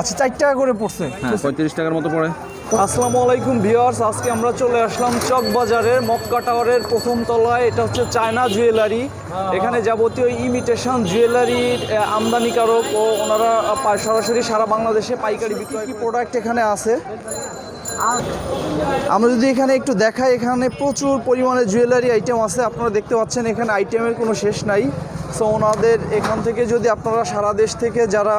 আচ্ছা চার টাকা করে পড়ছে। হ্যাঁ পঁয়ত্রিশ টাকার মতো পড়ে। আসসালামু আলাইকুম ভিউয়ার্স। আজকে আমরা চলে আসলাম চক বাজারের মক্কা টাওয়ারের প্রথম তলায়। এটা হচ্ছে চায়না জুয়েলারি। এখানে যাবতীয় ইমিটেশন জুয়েলারির আমদানিকারক ও ওনারা সরাসরি সারা বাংলাদেশে পাইকারি বিক্রি প্রোডাক্ট এখানে আছে? আমরা যদি এখানে একটু দেখাই, এখানে প্রচুর পরিমাণে জুয়েলারি আইটেম আছে। আপনারা দেখতে পাচ্ছেন এখানে আইটেমের কোনো শেষ নাই। সো ওনাদের এখান থেকে যদি আপনারা সারা দেশ থেকে যারা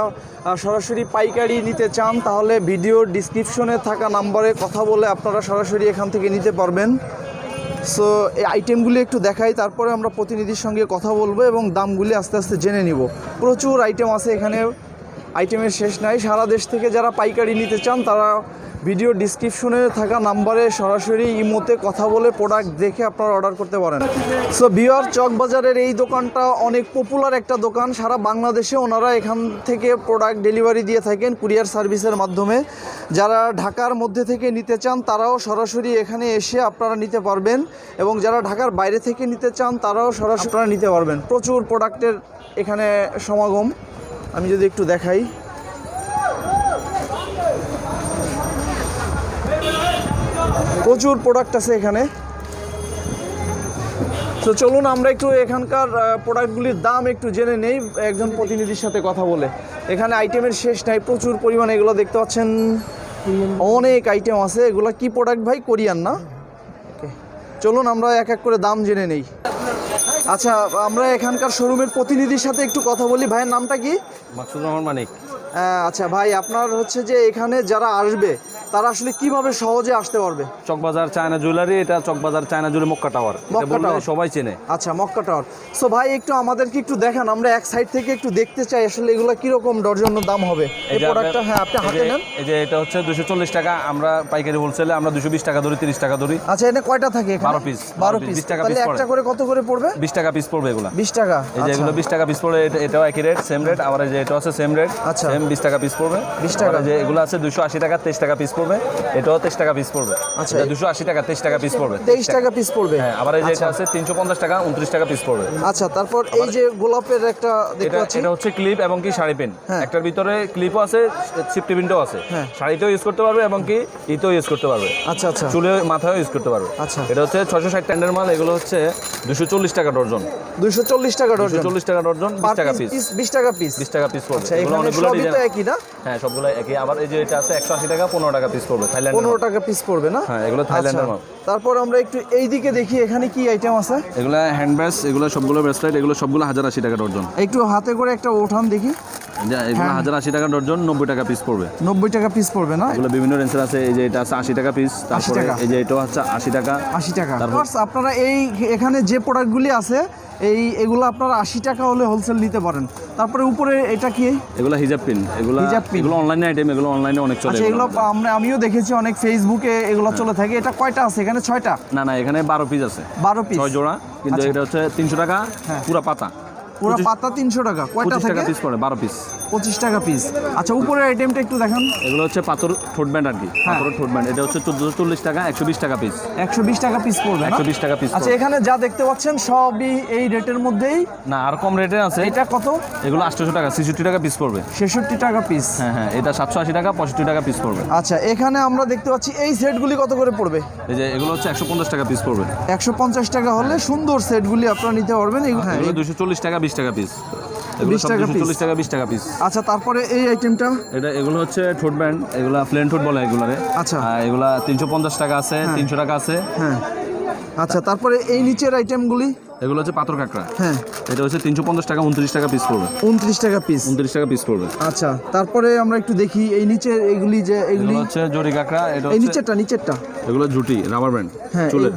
সরাসরি পাইকারি নিতে চান, তাহলে ভিডিওর ডিসক্রিপশনে থাকা নাম্বারে কথা বলে আপনারা সরাসরি এখান থেকে নিতে পারবেন। সো এই আইটেমগুলি একটু দেখাই, তারপরে আমরা প্রতিনিধির সঙ্গে কথা বলব এবং দামগুলি আস্তে আস্তে জেনে নিব। প্রচুর আইটেম আছে এখানে আইটেমের শেষ নাই। সারা দেশ থেকে যারা পাইকারি নিতে চান, তারা ভিডিও ডিসক্রিপশনে থাকা নাম্বারে সরাসরি ইমোতে কথা বলে প্রোডাক্ট দেখে আপনারা অর্ডার করতে পারেন। সো বিয়ার চক বাজারের এই দোকানটা অনেক পপুলার একটা দোকান। সারা বাংলাদেশে ওনারা এখান থেকে প্রোডাক্ট ডেলিভারি দিয়ে থাকেন কুরিয়ার সার্ভিসের মাধ্যমে। যারা ঢাকার মধ্যে থেকে নিতে চান, তারাও সরাসরি এখানে এসে আপনারা নিতে পারবেন। এবং যারা ঢাকার বাইরে থেকে নিতে চান, তারাও সরাসরি নিতে পারবেন। প্রচুর প্রোডাক্টের এখানে সমাগম। আমি যদি একটু দেখাই। প্রচুর প্রোডাক্ট আছে এখানে। তো চলুন আমরা একটু এখানকার প্রোডাক্টগুলির দাম একটু জেনে নেই একজন প্রতিনিধির সাথে কথা বলে। এখানে আইটেমের শেষ নাই প্রচুর পরিমাণে এগুলো দেখতে পাচ্ছেন। অনেক আইটেম আছে এগুলো কি প্রোডাক্ট ভাই? কোরিয়ান না. চলুন আমরা এক এক করে দাম জেনে নেই। আচ্ছা আমরা এখানকার শোরুমের প্রতিনিধির সাথে একটু কথা বলি। ভাইয়ের নামটা কি? মাকসুদ রহমান মানিক। আচ্ছা ভাই আপনার হচ্ছে যে এখানে যারা আসবে তারা আসলে কীভাবে সহজে আসতে পারবে? চকবাজার চায়না জুয়েলারি এটা Chawkbazar China jewellery Mecca tower. Mecca tower. সবাই চেনে। আচ্ছা মক্কা টাওয়ার। সো ভাই একটু আমাদেরকে একটু দেখান আমরা এক সাইড থেকে একটু দেখতে চাই আসলে এগুলো কীরকম ডর্জন দাম হবে। এই প্রোডাক্টটা হ্যাঁ আপনি হাতে নেন। এই যে এটা হচ্ছে দুশো চল্লিশ টাকা আমরা পাইকারি হোলসেলে আমরা দুশো বিশ টাকা ধরি তিরিশ টাকা ধরি। আচ্ছা এটা কয়টা থাকে 12 piece, বারো 12 পিস 20 টাকা তাহলে একটা করে কত করে পড়বে? বিশ টাকা পিস পড়বে এগুলো। বিশ টাকা এই যে আচ্ছা। এগুলো বিশ টাকা পিস পড়বে এটা- এটাও একই রেট সেম রেট আবার এই যে এটা আছে সেম রেট আচ্ছা। সেম বিশ টাকা পিস পড়বে। 20 টাকা। যে এগুলো আছে দুশো আশি টাকা তেইশ টাকা পিস পড়বে এটাও তেইশ টাকা পিস পড়বে। আচ্ছা। আচ্ছা দুশো আশি টাকা তেইশ টাকা পিস পড়বে। তেইশ টাকা পিস পড়বে। হ্যাঁ আবার এই যে আচ্ছা। এটা আছে তিনশো পঞ্চাশ টাকা উনত্রিশ টাকা পিস পড়বে। আচ্ছা তারপর এই যে গোলাপের একটা দেখতে এটা পাচ্ছি। এটা হচ্ছে ক্লিপ এবং কি শাড়ি পেন হ্যাঁ। একটার ভিতরে ক্লিপও আছে সিফটি প্রিন্টও আছে। হ্যাঁ। শাড়িতেও ইউজ করতে পারবে এবং কি ইতেও ইউজ করতে পারবে। আচ্ছা আচ্ছা। চুলে মাথায়ও ইউজ করতে পারবে। আচ্ছা। এটা হচ্ছে ছশো ষাট ট্যান্ডের মাল এগুলো হচ্ছে দুশো চল্লিশ টাকা ডর্জন দুইশো চল্লিশ টাকা দুশো ডর্জন চল্লিশ টাকা ডর্জন বিশ টাকা পিস বিশ টাকা পিস বিশ টাকা পিস পড়বে। আচ্ছা এগুলো অনেকগুলো ডিজাইন একই না? হ্যাঁ সবগুলো একই। আবার এই যে এটা আছে একশো আশি টাকা পনেরো টাকা পিস পড়বে থাইল্যান্ড পনেরো টাকা পিস পড়বে না? হ্যাঁ, এগুলো থাইল্যান্ডের আচ্ছা, মাল। তারপর আমরা একটু এই দিকে দেখি এখানে কি আইটেম আছে? এগুলো হ্যান্ড ব্যাস এগুলো সবগুলো ব্রেসলেট এগুলো সবগুলো হাজার আশি টাকা ডর্জন একটু হাতে করে একটা ওঠান দেখি। এগুলো হ্যাঁ। হাজার আশি টাকা ডর্জন নব্বই টাকা পিস পড়বে। নব্বই টাকা পিস পড়বে না? এগুলো বিভিন্ন রেঞ্জের আছে এই যে এটা আছে আশি টাকা পিস তারপরে। এই যে এটা হচ্ছে আশি টাকা। আশি টাকা। আপনারা এই এখানে যে প্রোডাক্টগুলি আছে এই এগুলো আপনার আশি টাকা হলে হোলসেল নিতে পারেন। তারপরে উপরে এটা কি? এগুলো হিজাব পিন এগুলো হিজাব পিন এগুলো অনলাইনে আইটেম এগুলো অনলাইনে অনেক চলে আচ্ছা এগুলো। আমরা আমিও দেখেছি অনেক ফেসবুকে এগুলো চলে থাকে। এটা কয়টা আছে? এখানে ছয়টা? না না এখানে বারো পিস আছে। বারো পিস ছয় জোড়া। কিন্তু আচ্ছা। এটা হচ্ছে তিনশো টাকা হ্যাঁ। পুরো পাতা। পুরো পাতা তিনশো টাকা। কয়টা টাকা পিস পড়ে বারো পিস পঁচিশ টাকা পিস আচ্ছা উপরের আইটেমটা একটু দেখান। এগুলো হচ্ছে পাথর ঠোঁট ব্যান্ড আর কি। হ্যাঁ। পাথরের ঠোঁট ব্যান্ড এটা হচ্ছে চোদ্দশো চল্লিশ টাকা একশো বিশ টাকা পিস একশো বিশ টাকা পিস পড়বে? একশো বিশ টাকা পিস আচ্ছা এখানে যা দেখতে পাচ্ছেন সবই এই রেটের মধ্যেই। না আর কম রেটে আছে। এটা কত? এগুলো আটশোশো টাকা ছেষট্টি টাকা পিস পড়বে। ছেষট্টি টাকা পিস হ্যাঁ হ্যাঁ এটা সাতশো আশি টাকা পঁয়ষট্টি টাকা পিস পড়বে। আচ্ছা এখানে আমরা দেখতে পাচ্ছি এই সেটগুলি কত করে পড়বে? এই যে এগুলো হচ্ছে একশো পঞ্চাশ টাকা পিস পড়বে। একশো পঞ্চাশ টাকা হলে সুন্দর সেটগুলি আপনারা নিতে পারবেন। হ্যাঁ দুশো চল্লিশ টাকা বিশ টাকা পিস 20 টাকা piece। চল্লিশ টাকা বিশ টাকা পিস আচ্ছা তারপরে এই আইটেমটা এটা এগুলো হচ্ছে ঠোঁট ব্যান্ড এগুলা প্লেন ঠোঁট বলে এগুলারে। আচ্ছা। এগুলা তিনশো পঞ্চাশ টাকা আছে তিনশো টাকা আছে। হ্যাঁ। আচ্ছা তারপরে এই নিচের আইটেমগুলি এগুলো হচ্ছে পাথর কাঁকড়া। হ্যাঁ। এটা হচ্ছে তিনশো পঞ্চাশ টাকা উনত্রিশ টাকা পিস পড়বে। উনত্রিশ টাকা পিস উনত্রিশ টাকা পিস পড়বে। আচ্ছা তারপরে আমরা একটু দেখি এই নিচে এগুলি যে এগুলি হচ্ছে জরি কাঁকড়া এটা এই নিচেরটা নিচেরটা। এগুলো ঝুটি রাবার ব্যান্ড হ্যাঁ চুলের।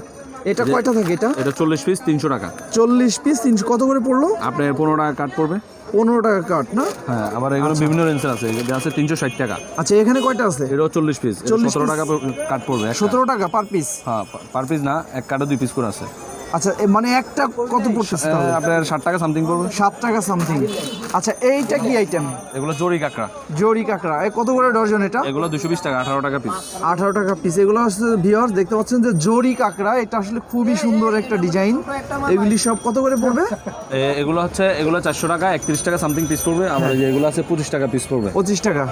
এটা কয়টা থাকে এটা? এটা চল্লিশ পিস তিনশো টাকা। চল্লিশ পিস তিনশো কত করে পড়ল? আপনার পনেরো টাকা কাট পড়বে। পনেরো টাকা কাট না? হ্যাঁ আবার এখানে বিভিন্ন রেঞ্জের আছে। এটা আছে তিনশো ষাট টাকা। আচ্ছা এখানে কয়টা আছে? এটাও চল্লিশ পিস 40 সতেরো? টাকা কাট পড়বে। সতেরো টাকা পার পিস হ্যাঁ পার পিস না এক কাটা দুই পিস করে আছে। আচ্ছা মানে একটা কত পড়তেছে আপনার ষাট টাকা সামথিং পড়বে। সাত টাকা সামথিং আচ্ছা এইটা কি আইটেম এগুলো জরি কাঁকড়া। জরি কাঁকড়া। এ কত করে ডজন এটা? এগুলো দুশো বিশ টাকা আঠারো টাকা পিস আঠারো টাকা পিস এগুলো হচ্ছে ভিওর দেখতে পাচ্ছেন যে জরি কাঁকড়া এটা আসলে খুবই সুন্দর একটা ডিজাইন এগুলি সব কত করে পড়বে? এগুলো হচ্ছে এগুলো চারশো টাকা একত্রিশ টাকা সামথিং পিস পড়বে। আবার যে এগুলো আছে পঁচিশ টাকা পিস পড়বে। পঁচিশ টাকা।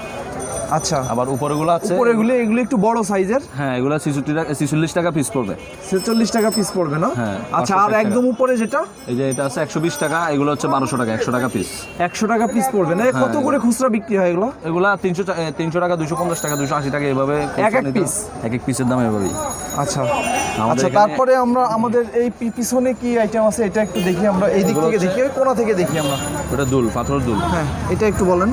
আচ্ছা। আবার উপরেগুলো আছে। উপরে এগুলি একটু বড় সাইজের? হ্যাঁ এগুলো টাকা ছিচল্লিশ টাকা পিস পড়বে। ছেচল্লিশ টাকা পিস পড়বে না? হ্যাঁ, আচ্ছা আর একদম উপরে যেটা? এই যে এটা আছে একশো বিশ টাকা এগুলো হচ্ছে বারোশো টাকা একশো টাকা পিস একশো টাকা পিস পড়বে না? কত করে খুচরা বিক্রি হয় এগুলো? এগুলা তিনশো তিনশো টাকা দুশো পঞ্চাশ টাকা দুশো আশি টাকা এভাবে এক এক piece? এক এক পিসের দাম এভাবেই। আচ্ছা। আচ্ছা তারপরে আমরা আমাদের এই পিছনে কি আইটেম আছে? এটা একটু দেখি আমরা। এই দিক থেকে দেখি কোনা থেকে দেখি আমরা। ওটা দুল পাথর দুল। হ্যাঁ এটা একটু বলেন।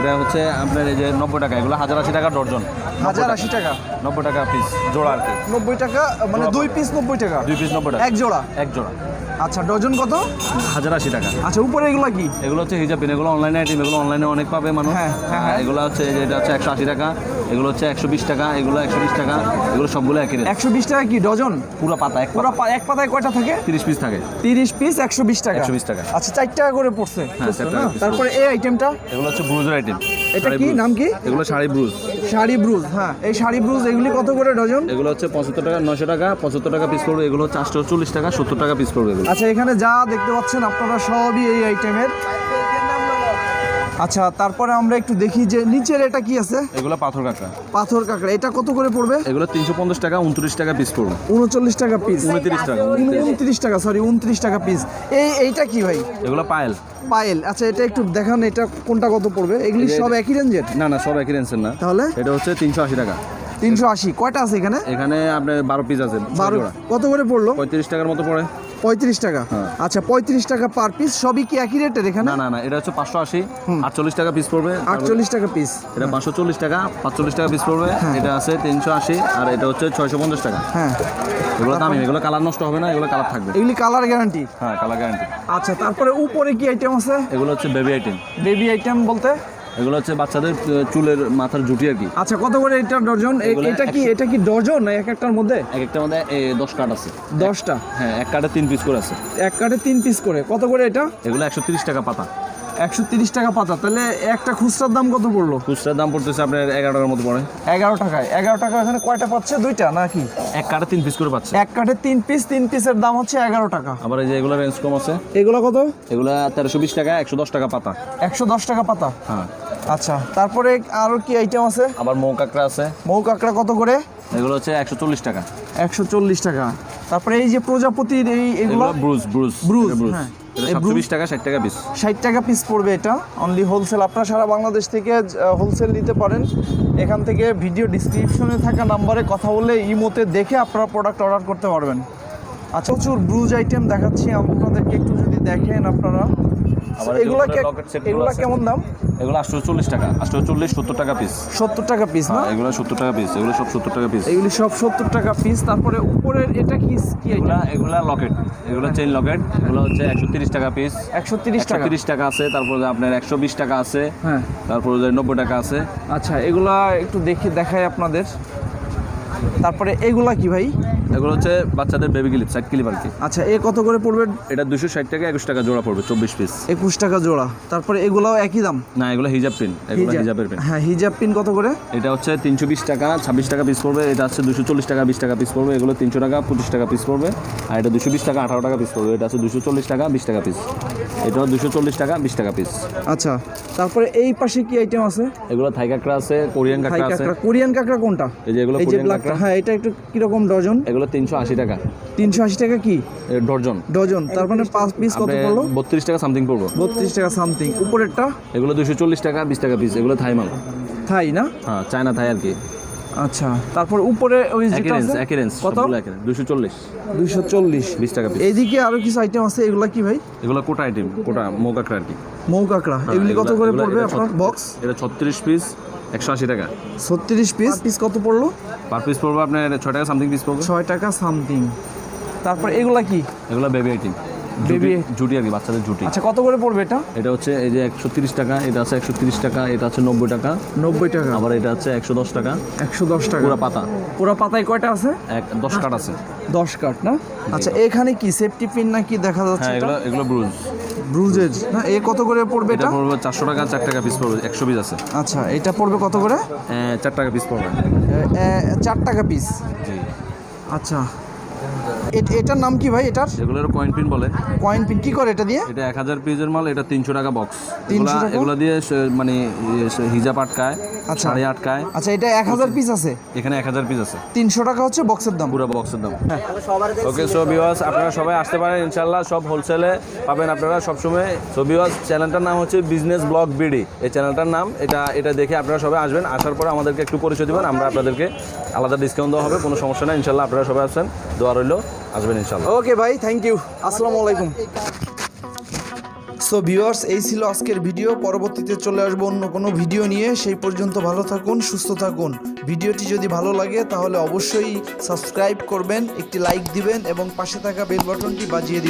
এটা হচ্ছে আপনার এই যে নব্বই টাকা এগুলো হাজার আশি টাকা ডর্জন হাজার আশি টাকা। নব্বই টাকা পিস জোড়া আর কি। নব্বই টাকা মানে দুই পিস নব্বই টাকা। দুই পিস নব্বই টাকা। এক জোড়া। এক জোড়া। আচ্ছা ডজন কত? হাজার আশি টাকা। আচ্ছা উপরে এগুলো কি? এগুলো হচ্ছে হিজাবিন এগুলো অনলাইনে আইটেম এগুলো অনলাইনে অনেক পাবে মানুষ। হ্যাঁ, হ্যাঁ, হ্যাঁ। এগুলো হচ্ছে যেটা এটা হচ্ছে একশো আশি টাকা। এগুলো হচ্ছে একশো বিশ টাকা এগুলো একশো বিশ টাকা এগুলো সবগুলো একই রেট একশো বিশ টাকা কি ডজন? পুরো পাতা এক পুরো এক পাতায় কয়টা থাকে? তিরিশ পিস থাকে। তিরিশ পিস একশো বিশ টাকা। 120 টাকা। আচ্ছা চার টাকা করে পড়ছে। হ্যাঁ? তারপরে এই আইটেমটা এগুলো হচ্ছে ব্রুজের আইটেম এটা কি? নাম কি? এগুলো শাড়ি ব্রুজ শাড়ি ব্রুজ হ্যাঁ। এই শাড়ি ব্রুজ এগুলি কত করে ডজন? এগুলো হচ্ছে পঁচাত্তর টাকা নশো টাকা পঁচাত্তর টাকা পিস পড়বে। এগুলো চারশো চল্লিশ টাকা সত্তর টাকা পিস পড়বে আচ্ছা এখানে যা দেখতে পাচ্ছেন আপনারা সবই এই আইটেমের আচ্ছা তারপরে আমরা একটু দেখি যে নিচের এটা কি আছে? এগুলো পাথর কাঁকড়া। পাথর কাঁকড়া। এটা কত করে পড়বে? এগুলো তিনশো পঞ্চাশ টাকা উনত্রিশ টাকা পিস পড়বে। উনচল্লিশ টাকা পিস উনত্রিশ টাকা উনত্রিশ। টাকা সরি উনত্রিশ টাকা পিস এই এইটা কি ভাই? এগুলো পায়েল। পায়েল। আচ্ছা এটা একটু দেখান এটা কোনটা কত পড়বে? এগুলি সব একই রেঞ্জের না না সব একই রেঞ্জের না। তাহলে? এটা হচ্ছে তিনশো আশি টাকা। তিনশো আশি। কয়টা আছে এখানে? এখানে আপনার বারো পিস আছে বারো কত করে পড়ল? পঁয়ত্রিশ টাকার মতো পড়ে। পঁয়ত্রিশ টাকা। হ্যাঁ। আচ্ছা পঁয়ত্রিশ টাকা পার পিস সবই কি একই রেটের এখানে? না না না এটা হচ্ছে পাঁচশো আশি। আটচল্লিশ টাকা পিস পড়বে। আটচল্লিশ টাকা পিস এটা পাঁচশো চল্লিশ টাকা পাঁচচল্লিশ টাকা পিস পড়বে। এটা আছে তিনশো আশি আর এটা হচ্ছে ছয়শো পঞ্চাশ টাকা। হ্যাঁ। এগুলো দামি এগুলো কালার নষ্ট হবে না এগুলো কালার থাকবে। এগুলি কালার গ্যারান্টি হ্যাঁ কালার গ্যারান্টি আচ্ছা তারপরে উপরে কি আইটেম আছে? এগুলো হচ্ছে বেবি আইটেম বেবি আইটেম বলতে? এগুলো হচ্ছে বাচ্চাদের চুলের মাথার জুটি আর কি। আচ্ছা কত করে এটা ডজন? এটা কি এটা কি ডজন এক একটার মধ্যে? এক একটার মধ্যে দশ কাঠ আছে। দশটা? হ্যাঁ এক কাঠে তিন পিস করে আছে। এক কাঠে তিন পিস করে। কত করে এটা? এগুলো একশো তিরিশ টাকা পাতা। একশো তিরিশ টাকা পাতা। তাহলে একটা খুচরার দাম কত পড়ল? খুচরার দাম পড়তেছে আপনার এগারো টাকার মতো পড়ে। এগারো টাকায়। এগারো টাকা এখানে কয়টা পাচ্ছে? দুইটা নাকি? এক কাঠে তিন পিস করে পাচ্ছে। এক কাঠে তিন পিস তিন পিসের দাম হচ্ছে এগারো টাকা। আবার এই যে এগুলো রেঞ্জ কম আছে। এগুলো কত? এগুলো তেরোশো বিশ টাকা একশো দশ টাকা পাতা। একশো দশ টাকা পাতা। হ্যাঁ। আচ্ছা তারপরে আরও কি আইটেম আছে? আবার মৌ কাঁকড়া আছে। মৌ কাঁকড়া কত করে? এগুলো হচ্ছে একশো চল্লিশ টাকা। একশো চল্লিশ টাকা। তারপরে এই যে প্রজাপতির এই এগুলো? ব্রুজ ব্রুজ ব্রুজ, হ্যাঁ। ব্রুজ- টাকা ষাট টাকা পিস ষাট টাকা পিস পড়বে এটা। অনলি হোলসেল আপনারা সারা বাংলাদেশ থেকে হোলসেল নিতে পারেন। এখান থেকে ভিডিও ডিসক্রিপশনে থাকা নাম্বারে কথা বলে ইমোতে দেখে আপনারা প্রোডাক্ট অর্ডার করতে পারবেন। আচ্ছা প্রচুর ব্রুজ আইটেম দেখাচ্ছি। আপনাদেরকে একটু যদি দেখেন আপনারা। এগুলা এগুলা। কেমন দাম? এগুলো আটশো চল্লিশ টাকা আটশো চল্লিশ সত্তর টাকা পিস সত্তর টাকা পিস না? হ্যাঁ এগুলো সত্তর টাকা পিস এগুলো সব সত্তর টাকা পিস এগুলি সব সত্তর টাকা পিস তারপরে উপরের এটা কি কি এগুলা এগুলা লকেট এগুলো চেইন লকেট এগুলো হচ্ছে একশো তিরিশ টাকা পিস একশো তিরিশ টাকা। তিরিশ টাকা আছে তারপরে আপনার একশো বিশ টাকা আছে হ্যাঁ। তারপরে নব্বই টাকা আছে। আচ্ছা এগুলা একটু দেখি দেখাই আপনাদের। তারপরে এগুলা কি ভাই? এগুলো হচ্ছে বাচ্চাদের বেবি ক্লিপ সাইড ক্লিপ আর কি। আচ্ছা এ কত করে পড়বে? এটা দুশো ষাট টাকা একুশ টাকা জোড়া পড়বে চব্বিশ পিস একুশ টাকা জোড়া। তারপরে এগুলাও একই দাম? না এগুলো হিজাব পিন এগুলো হিজাবের পিন হ্যাঁ হিজাব পিন কত করে? এটা হচ্ছে তিনশো বিশ টাকা ছাব্বিশ টাকা পিস পড়বে এটা হচ্ছে দুশো চল্লিশ টাকা বিশ টাকা পিস পড়বে এগুলো তিনশো টাকা পঁচিশ টাকা পিস পড়বে আর এটা দুশো বিশ টাকা আঠারো টাকা পিস পড়বে এটা হচ্ছে দুশো চল্লিশ টাকা বিশ টাকা পিস এটাও দুশো চল্লিশ টাকা বিশ টাকা পিস আচ্ছা তারপরে এই পাশে কি আইটেম আছে? এগুলো থাই কাঁকড়া আছে কোরিয়ান কাঁকড়া আছে। কোরিয়ান কাঁকড়া কোনটা? এই যে এগুলো এই যে কাঁকড়া হ্যাঁ এটা একটু কীরকম ডজন? এগুলো তিনশো আশি টাকা। তিনশো আশি টাকা কি? A dozen dozen. তার মানে পাঁচ পিস কত পড়ল? বত্রিশ টাকা সামথিং পড়ব। বত্রিশ টাকা সামথিং উপরেরটা? এগুলো দুশো চল্লিশ টাকা বিশ টাকা পিস এগুলো থাই মাল থাই না? হ্যাঁ চায়না থাই আর কি। আচ্ছা তারপর উপরে ওই যেটা আছে কত? দুশো চল্লিশ। দুইশো চল্লিশ। বিশ টাকা পিস এইদিকে আরও কিছু আইটেম আছে এগুলা কি ভাই? এগুলো কোটা আইটেম কোটা মৌ কাঁকড়া আর কি। মৌ কাঁকড়া হ্যাঁ, এগুলি কত করে পড়বে আপনার? বক্স এটা ছত্রিশ পিস একশো আশি টাকা। ছত্রিশ পিস পিস কত পড়ল? পার পিস পড়বে আপনার ছয় টাকা সামথিং পিস পড়বে। ছয় টাকা সামথিং তারপর এগুলা কি? এগুলো বেবি আইটেম বেবি জুটি- আর কি বাচ্চাদের জুটি। আচ্ছা কত করে পড়বে এটা? এটা হচ্ছে এই যে একশো তিরিশ টাকা এটা আছে একশো তিরিশ টাকা এটা আছে নব্বই টাকা। নব্বই টাকা। আবার এটা আছে একশো দশ টাকা। একশো দশ টাকা। পুরো পাতা। পুরো পাতায় কয়টা আছে? এক দশ কাঠ আছে। দশ কাঠ না? আচ্ছা এখানে কি সেফটি পিন না কি দেখা যাচ্ছে হ্যাঁ এগুলো এগুলো ব্রুজ ব্রুজেজ না? এ কত করে পড়বে এটা পড়বে চারশো টাকা চার টাকা পিস পড়বে একশো পিস আছে। আচ্ছা এটা পড়বে কত করে? চার টাকা পিস পড়বে। চার টাকা পিস জি। আচ্ছা। এটার নাম কি ভাই এটার? এগুলোর কয়েন পিন বলে। কয়েন পিন কি করে এটা দিয়ে? এটা এক হাজার পিসের মাল এটা তিনশো টাকা বক্স 300 টাকা? এগুলো দিয়ে মানে হিজাব আটকায় আচ্ছা। শাড়ি আটকায়। আচ্ছা এটা এক হাজার পিস আছে? এখানে এক হাজার পিস আছে। তিনশো টাকা হচ্ছে বক্সের দাম? পুরো বক্সের দাম। ওকে সো ভিউয়ার্স আপনারা সবাই আসতে পারেন ইনশাল্লাহ সব হোলসেলে পাবেন আপনারা সবসময়। সো ভিউয়ার্স চ্যানেলটার নাম হচ্ছে বিজনেস ব্লগ বিডি এই চ্যানেলটার নাম এটা এটা দেখে আপনারা সবাই আসবেন আসার পরে আমাদেরকে একটু পরিচয় দেবেন আমরা আপনাদেরকে আলাদা ডিসকাউন্ট দেওয়া হবে কোনো সমস্যা নেই ইনশাল্লাহ আপনারা সবাই আসছেন দোয়া রইল। আসবেন ইনশাল্লাহ। ওকে ভাই থ্যাংক ইউ আসসালামু আলাইকুম। সো ভিউয়ার্স এই ছিল আজকের ভিডিও পরবর্তীতে চলে আসব অন্য কোনো ভিডিও নিয়ে। সেই পর্যন্ত ভালো থাকুন, সুস্থ থাকুন। ভিডিওটি যদি ভালো লাগে, তাহলে অবশ্যই সাবস্ক্রাইব করবেন, একটি লাইক দিবেন, এবং পাশে থাকা বেল বাটনটি বাজিয়ে দিবেন।